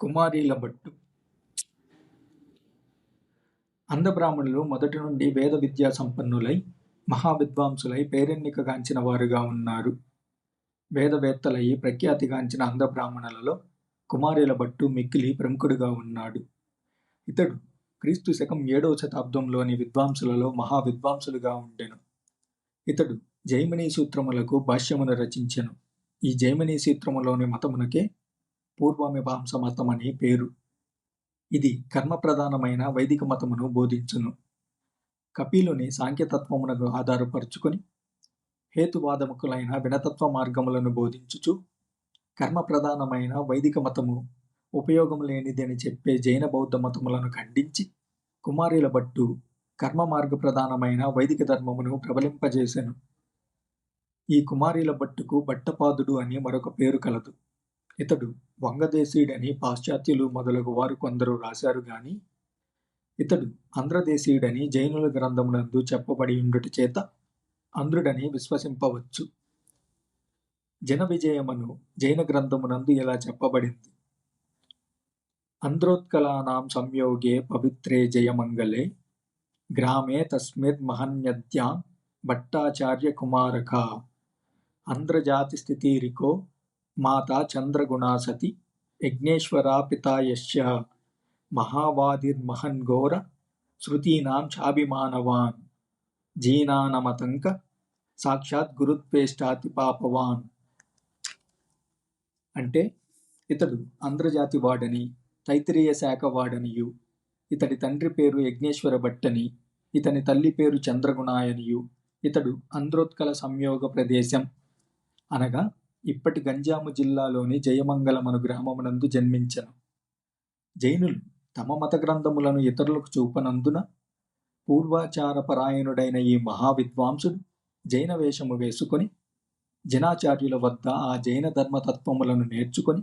కుమారీల భట్టు. అంధబ్రాహ్మణులు మొదటి నుండి వేద విద్యా సంపన్నులై మహావిద్వాంసులై పేరెన్నికగాంచిన వారుగా ఉన్నారు. వేదవేత్తలై ప్రఖ్యాతిగాంచిన అంధబ్రాహ్మణులలో కుమారీల భట్టు మిక్కిలి ప్రముఖుడుగా ఉన్నాడు. ఇతడు క్రీస్తు శకం ఏడవ శతాబ్దంలోని విద్వాంసులలో మహావిద్వాంసులుగా ఉండెను. ఇతడు జైమినీ సూత్రములకు భాష్యమును రచించెను. ఈ జైమినీ సూత్రములోని మతమునకే పూర్వమీమాంస మతమని పేరు. ఇది కర్మప్రధానమైన వైదిక మతమును బోధించును. కపిలుని సాంఖ్యతత్వమునకు ఆధారపరుచుకొని హేతువాదముకులైన వినతత్వ మార్గములను బోధించుచు కర్మప్రధానమైన వైదిక మతము ఉపయోగం లేనిదని చెప్పే జైన బౌద్ధ మతములను ఖండించి కుమారుల బట్టు కర్మ మార్గ ప్రధానమైన వైదిక ధర్మమును ప్రబలింపజేసెను. ఈ కుమారీల భట్టుకు భట్టపాదుడు అని మరొక పేరు కలదు. ఇతడు వంగదేశీయుడని పాశ్చాత్యులు మొదలగు వారు కొందరు రాశారు గాని ఇతడు ఆంధ్రదేశీయుడని జైనుల గ్రంథమునందు చెప్పబడి ఉండుట చేత అంధ్రుడని విశ్వసింపవచ్చు. జన విజయమను జైన గ్రంథమునందు ఇలా చెప్పబడింది. అంధ్రోత్కలానాం సంయోగే పవిత్రే జయమంగళే గ్రామే తస్మిద్ మహన్యద్యాం భట్టాచార్య కుమారక ఆంధ్రజాతి స్థితిరికో మాతా చంద్రగుణా సతి యజ్ఞేశ్వరా పితాయశ్య మహావాదిర్మహన్ఘోర శృతీనాం చాభిమానవాన్ జీనానమతంక సాక్షాత్ గురుత్వేష్టాతి పాపవాన్. అంటే ఇతడు ఆంధ్రజాతి వాడని తైత్రీయ శాఖ వాడనియు ఇతడి తండ్రి పేరు యజ్ఞేశ్వర భట్టని ఇతని తల్లి పేరు చంద్రగుణాయనియు ఇతడు అంధ్రోత్కల సంయోగ ప్రదేశం అనగా ఇప్పటి గంజాము జిల్లాలోని జయమంగళమను గ్రామమునందు జన్మించను. జైనులు తమ మత గ్రంథములను ఇతరులకు చూపనందున పూర్వాచార పరాయణుడైన ఈ మహావిద్వాంసుడు జైన వేషము వేసుకొని జనాచార్యుల వద్ద ఆ జైన ధర్మతత్వములను నేర్చుకొని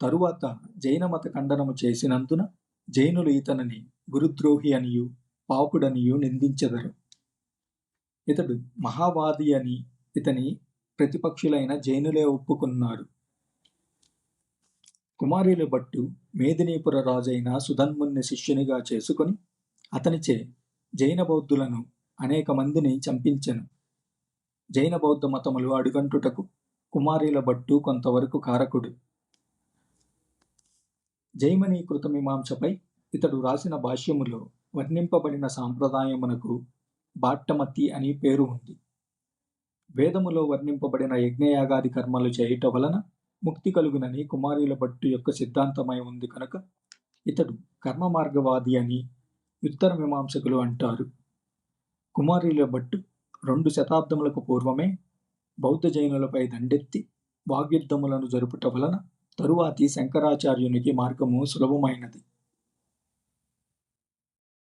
తరువాత జైన మత ఖండనము చేసినందున జైనులు ఇతనిని గురుద్రోహి అనియు పాపుడనియు నిందించెదరు. ఇతడు మహావాది అని ఇతని ప్రతిపక్షులైన జైనులే ఒప్పుకున్నారు. కుమారుల భట్టు మేదినీపుర రాజైన సుధన్ముని శిష్యునిగా చేసుకొని అతనిచే జైన బౌద్ధులను అనేక మందిని చంపించెను. జైన బౌద్ధ మతములు అడుగంటుటకు కుమారీల భట్టు కొంతవరకు కారకుడు. జైమనీకృత మీమాంసపై ఇతడు రాసిన భాష్యములో వర్ణింపబడిన సాంప్రదాయమునకు బాట్టమతి అని పేరు ఉంది. వేదములో వర్ణింపబడిన యజ్ఞయాగాది కర్మలు చేయుట వలన ముక్తి కలుగునని కుమారుల భట్టు యొక్క సిద్ధాంతమై ఉంది కనుక ఇతడు కర్మ మార్గవాది అని ఉత్తర మీమాంసకులు అంటారు. కుమారుల భట్టు రెండు శతాబ్దములకు పూర్వమే బౌద్ధ జైనులపై దండెత్తి వాగ్యుద్ధములను జరుపుట వలన తరువాతి శంకరాచార్యునికి మార్గము సులభమైనది.